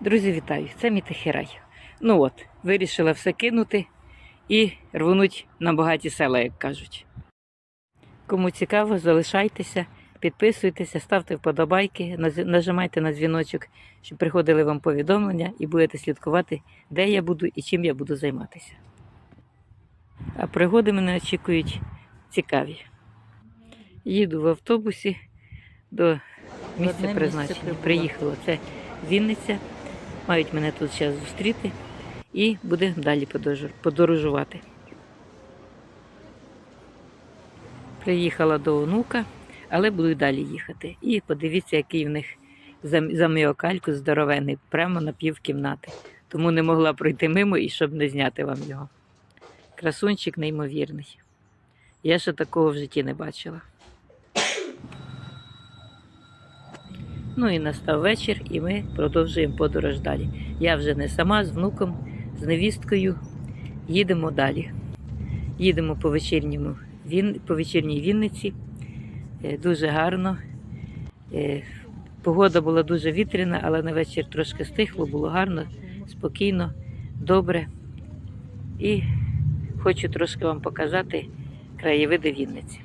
Друзі, вітаю! Це мій Техерай. Ну от, вирішила все кинути і рвонуть на багаті села, як кажуть. Кому цікаво, залишайтеся, підписуйтеся, ставте вподобайки, нажимайте на дзвіночок, щоб приходили вам повідомлення і будете слідкувати, де я буду і чим я буду займатися. А пригоди мене очікують цікаві. Їду в автобусі до місця призначення. Приїхала. Це Вінниця. Мають мене тут зараз зустріти і будемо далі подорожувати. Приїхала до онука, але буду далі їхати. І подивіться, який в них зам- заміокальку здоровений, прямо на пів кімнати. Тому не могла пройти мимо і щоб не зняти вам його. Красунчик неймовірний. Я ще такого в житті не бачила. Ну і настав вечір, і ми продовжуємо подорож далі. Я вже не сама з внуком, з невісткою. Їдемо далі. Їдемо по вечірньому по вечірній Вінниці. Е, Дуже гарно. Е, Погода була дуже вітряна, але на вечір трошки стихло, було гарно, спокійно, добре. І хочу трошки вам показати краєвиди Вінниці.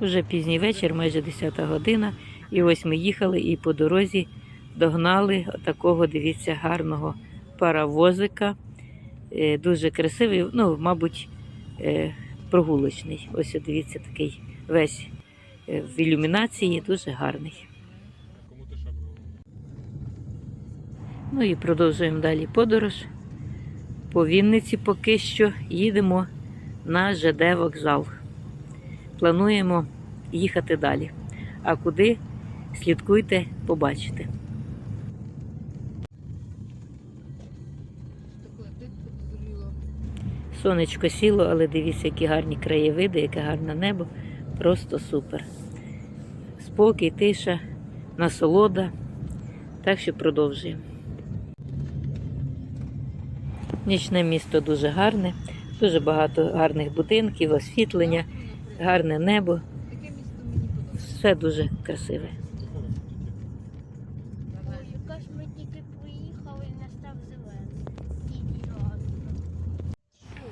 Уже пізній вечір, майже 10 година. І ось ми їхали і по дорозі догнали такого, дивіться, гарного паровозика. Е, Дуже красивий, ну, мабуть, е, прогулочний. Ось дивіться, такий весь е, в ілюмінації, дуже гарний. Ну і продовжуємо далі подорож. По Вінниці поки що їдемо на ЖД вокзал. Плануємо їхати далі. А куди слідкуйте, побачите. Сонечко сіло, але дивіться, які гарні краєвиди, яке гарне небо. Просто супер. Спокій, тиша, насолода. Так що продовжуємо. Нічне місто дуже гарне, дуже багато гарних будинків, освітлення, гарне небо. Все дуже красиве. Ой, яка ж ми тільки приїхали і настав зелений. І радіо.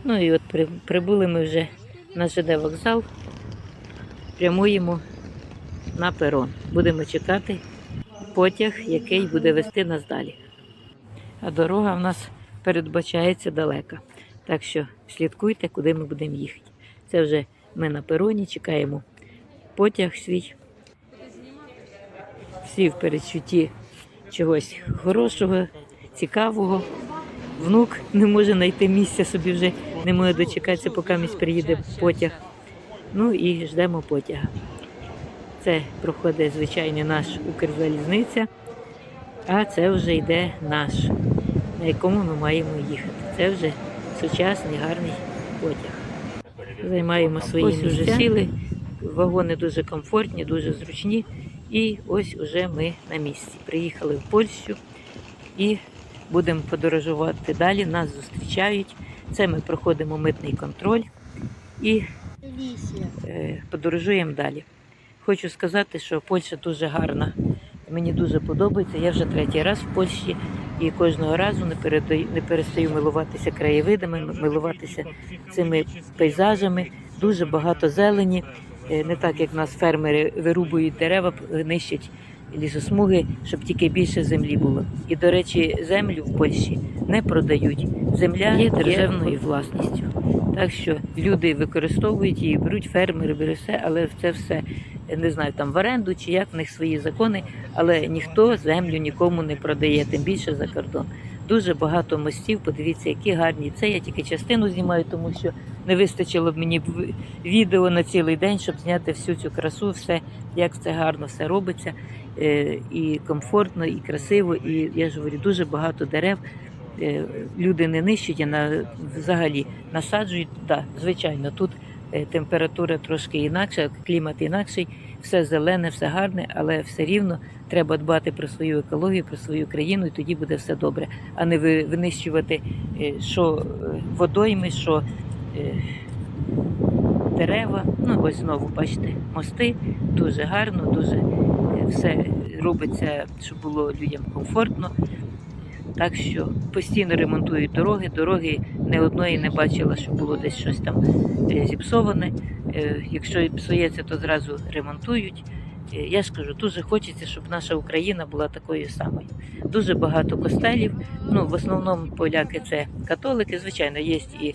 Ну і от прибули ми вже на ЖД вокзал, прямуємо на перон. Будемо чекати потяг, який буде вести нас далі. А дорога в нас передбачається далека. Так що слідкуйте, куди ми будемо їхати. Це вже ми на пероні чекаємо потяг свій. Всі в передчутті чогось хорошого, цікавого. Внук не може знайти місця собі вже, не може дочекатися, поки місь приїде потяг. Ну і ждемо потяга. Це проходить звичайний наш Укрзалізниця, а це вже йде наш, на якому ми маємо їхати. Це вже сучасний гарний потяг. Займаємо свої ось місця. Вже сіли, вагони дуже комфортні, дуже зручні. І ось уже ми на місці. Приїхали в Польщу і будемо подорожувати далі. Нас зустрічають. Це ми проходимо митний контроль і е, подорожуємо далі. Хочу сказати, що Польща дуже гарна. Мені дуже подобається. Я вже третій раз в Польщі і кожного разу не передаю, не перестаю милуватися краєвидами, милуватися цими пейзажами. Дуже багато зелені. Е, Не так, як нас фермери вирубують дерева, нищать лісосмуги, щоб тільки більше землі було. І, до речі, землю в Польщі не продають. Земля є державною власністю. Так що люди використовують її, беруть фермери, беруть все, але це все не знаю там в оренду чи як в них свої закони, але ніхто землю нікому не продає, тим більше за кордон. Дуже багато мостів. Подивіться, які гарні. Це я тільки частину знімаю, тому що не вистачило б мені відео на цілий день, щоб зняти всю цю красу, все як це гарно все робиться, і комфортно, і красиво. І я ж говорю, дуже багато дерев. Е, Люди не нищать, а на, взагалі насаджують. Да, звичайно, тут е, температура трошки інакша, клімат інакший, все зелене, все гарне, але все рівно треба дбати про свою екологію, про свою країну, і тоді буде все добре, а не винищувати е, що е, водойми, що е, дерева. Ну ось знову бачите, мости дуже гарно, дуже е, все робиться, щоб було людям комфортно. Так що постійно ремонтують дороги. Дороги не одної не бачила, що було десь щось там е, зіпсоване. Е, Якщо псується, то зразу ремонтують. Е, Я ж кажу, дуже хочеться, щоб наша Україна була такою самою. Дуже багато костелів. Ну, в основному поляки це католики, звичайно, є і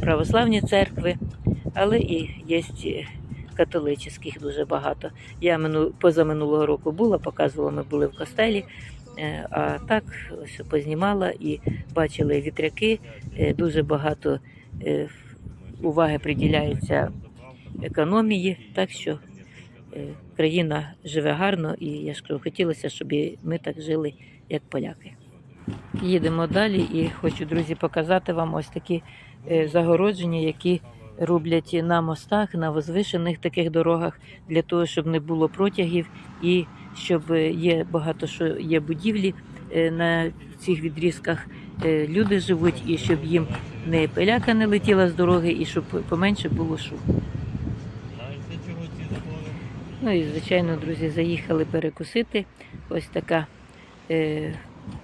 православні церкви, але і є католицьких дуже багато. Я мину, позаминулого року була, показувала, ми були в костелі. Е, А так ось познімала і бачили вітряки. Е, Дуже багато е, уваги приділяється економії, так що країна живе гарно, і я ж хотілося, щоб ми так жили, як поляки. Їдемо далі і хочу, друзі, показати вам ось такі загородження, які роблять на мостах, на возвишених таких дорогах, для того, щоб не було протягів і щоб е, є багато що є будівлі е, на цих відрізках. е, Люди живуть, і щоб їм не пиляка не летіла з дороги, і щоб поменше було шуму. Ну і звичайно, друзі, заїхали перекусити. Ось така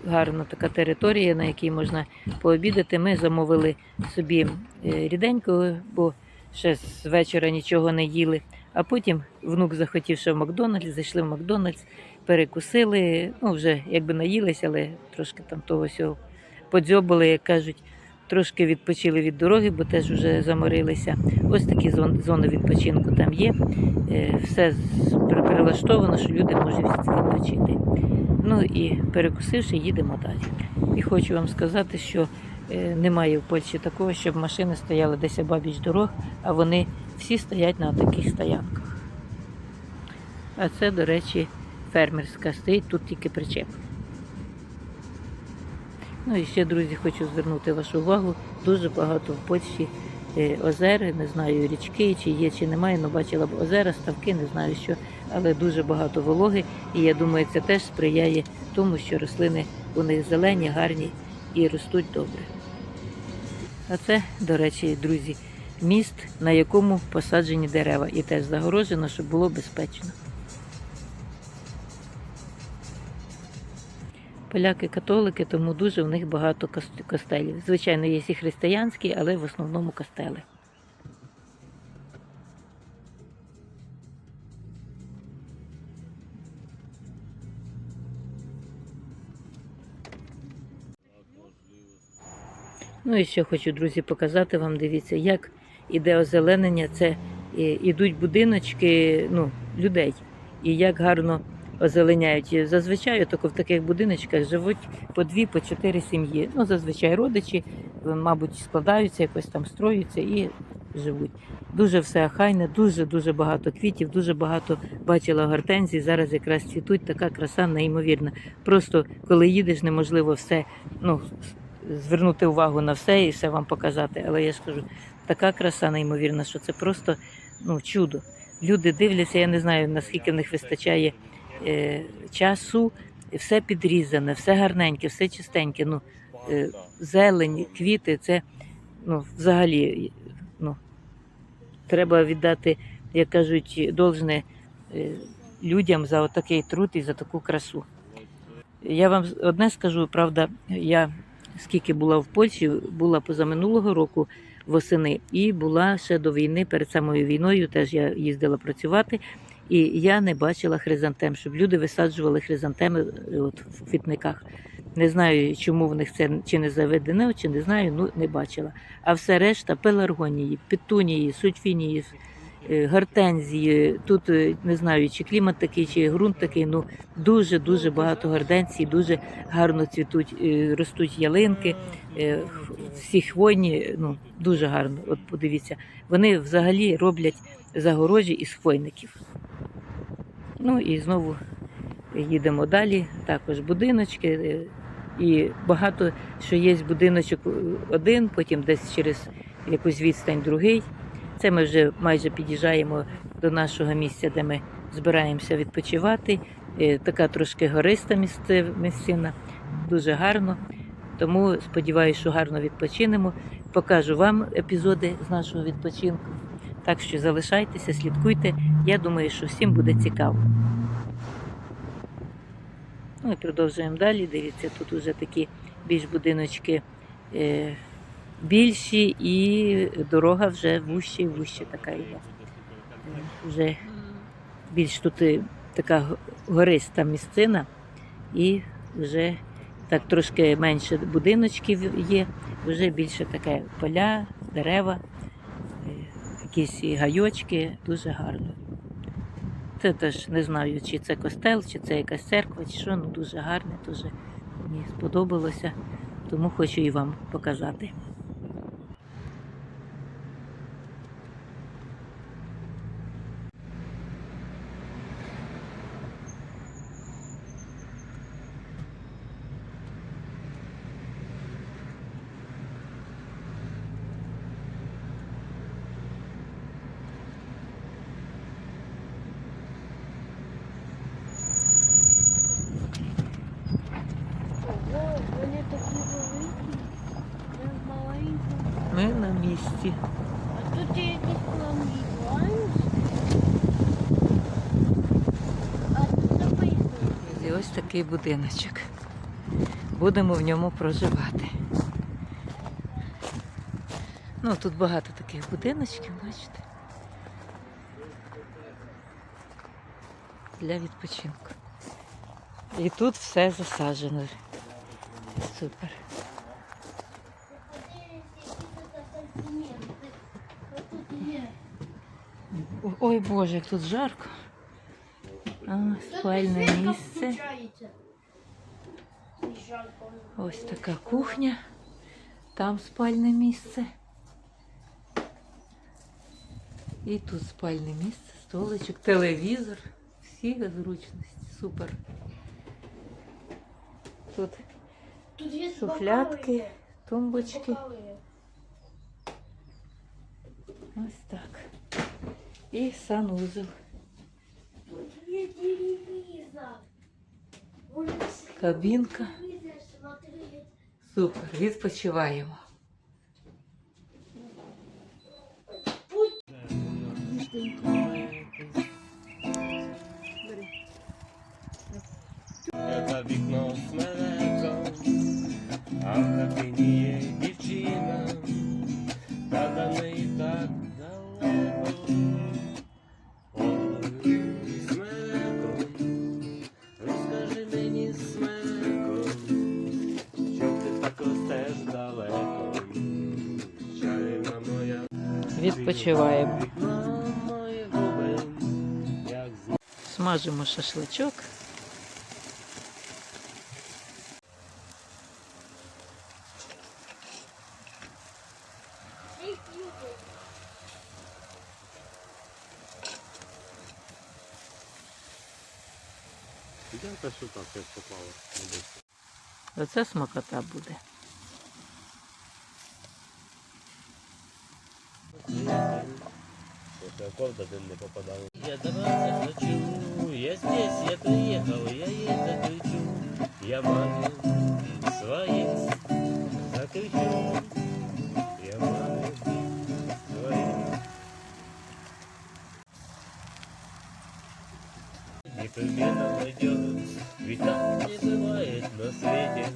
гарна така територія, на якій можна пообідати. Ми замовили собі е, ріденького, бо ще з вечора нічого не їли. А потім внук захотів ще в Макдональдс, зайшли в Макдональдс, перекусили. Ну, вже якби наїлися, але трошки там того всього подзьобали, як кажуть. Трошки відпочили від дороги, бо теж вже заморилися. Ось такі зон- зони відпочинку там є. Е, Все перелаштовано, що люди можуть відпочити. Ну і перекусивши, їдемо далі. І хочу вам сказати, що е, немає в Польщі такого, щоб машини стояли десь обабіч дорог, а вони всі стоять на таких стоянках. А це, до речі, фермерська стоїть, тут тільки причеп. Ну і ще, друзі, хочу звернути вашу увагу. Дуже багато в Польщі е, озер, не знаю, річки, чи є, чи немає, але бачила б озера, ставки, не знаю що, але дуже багато вологи. І я думаю, це теж сприяє тому, що рослини у них зелені, гарні і ростуть добре. А це, до речі, друзі, міст, на якому посаджені дерева, і теж загорожено, щоб було безпечно. Поляки католики, тому дуже в них багато кос- костелів. Звичайно, є і християнські, але в основному костели. Ну і ще хочу, друзі, показати вам. Дивіться, як іде озеленення. Це е, ідуть будиночки ну, людей. І як гарно озеленяють. Зазвичай в таких будиночках живуть по дві, по чотири сім'ї. Ну, зазвичай родичі, мабуть, складаються, якось там строються і живуть. Дуже все ахайне, дуже дуже багато квітів, дуже багато бачила гортензій. Зараз якраз цвітуть, така краса неймовірна. Просто коли їдеш, неможливо все ну, звернути увагу на все і все вам показати. Але я ж кажу, така краса неймовірна, що це просто ну, чудо. Люди дивляться, я не знаю, наскільки в них вистачає е, часу, все підрізане, все гарненьке, все чистеньке. Ну, е, зелень, квіти, це ну, взагалі ну, треба віддати, як кажуть, должне е, людям за отакий труд і за таку красу. Я вам одне скажу, правда, я скільки була в Польщі, була позаминулого року восени, і була ще до війни, перед самою війною, теж я їздила працювати, і я не бачила хризантем, щоб люди висаджували хризантеми е, от, в квітниках. Не знаю, чому в них це чи не заведено, чи не знаю, ну не бачила. А все решта пеларгонії, петунії, сульфінії, гортензії. Тут е, не знаю, чи клімат такий, чи ґрунт такий. Ну дуже дуже багато гортензій, дуже гарно цвітуть, е, ростуть ялинки. е, Всі хвойні, ну дуже гарно. От подивіться, вони взагалі роблять загорожі із хвойників. Ну і знову їдемо далі. Також будиночки. е, І багато що є будиночок один, потім десь через якусь відстань другий. Це ми вже майже під'їжджаємо до нашого місця, де ми збираємося відпочивати. Е, Така трошки гориста місцина, дуже гарно. Тому сподіваюся, що гарно відпочинемо. Покажу вам епізоди з нашого відпочинку. Так що залишайтеся, слідкуйте. Я думаю, що всім буде цікаво. Ну і продовжуємо далі. Дивіться, тут вже такі більш будиночки е, більші і дорога вже вужче і вужче така. Е, Вже більш тут е, така гориста місцина, і вже так трошки менше будиночків є, вже більше таке поля, дерева, е, якісь гайочки, дуже гарно. Це теж не знаю, чи це костел, чи це якась церква, чи що, ну дуже гарне, дуже мені сподобалося, тому хочу і вам показати. Місці. А тут є тут написано. І ось такий будиночок. Будемо в ньому проживати. Ну, тут багато таких будиночків, бачите. Для відпочинку. І тут все засаджено. Супер. Ой Боже, як тут жарко. А, спальне місце. Ось така кухня. Там спальне місце. І тут спальне місце, столичок, телевізор. Всі зручності. Супер. Тут шуфлядки, тумбочки. Ось так. І санузел. Тут є телевізор. Вон Кабінка. телевізор смотреть. Супер. Відпочиваємо. Это вікно смелеко, а в кабіні Відпочиваємо. Смажимо шашличок. Оце смакота буде. После аккорда не попадал. Я драться хочу, я здесь, я приехал, я ей закричу. Я маме своей закричу. Я маме своей. Непременно найдет, ведь так не бывает на свете,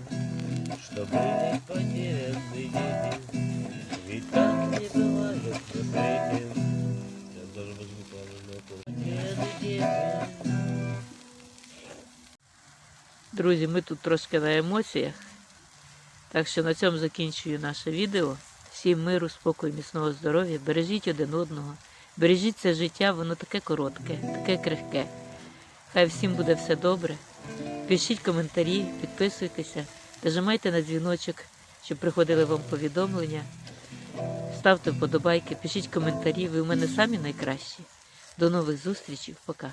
Друзі, ми тут трошки на емоціях. Так що на цьому закінчую наше відео. Всім миру, спокою, міцного здоров'я. Бережіть один одного. Бережіть це життя, воно таке коротке, таке крихке. Хай всім буде все добре. Пишіть коментарі, підписуйтеся, нажимайте на дзвіночок, щоб приходили вам повідомлення. Ставте вподобайки, пишіть коментарі. Ви у мене самі найкращі. До нових зустрічей. Пока.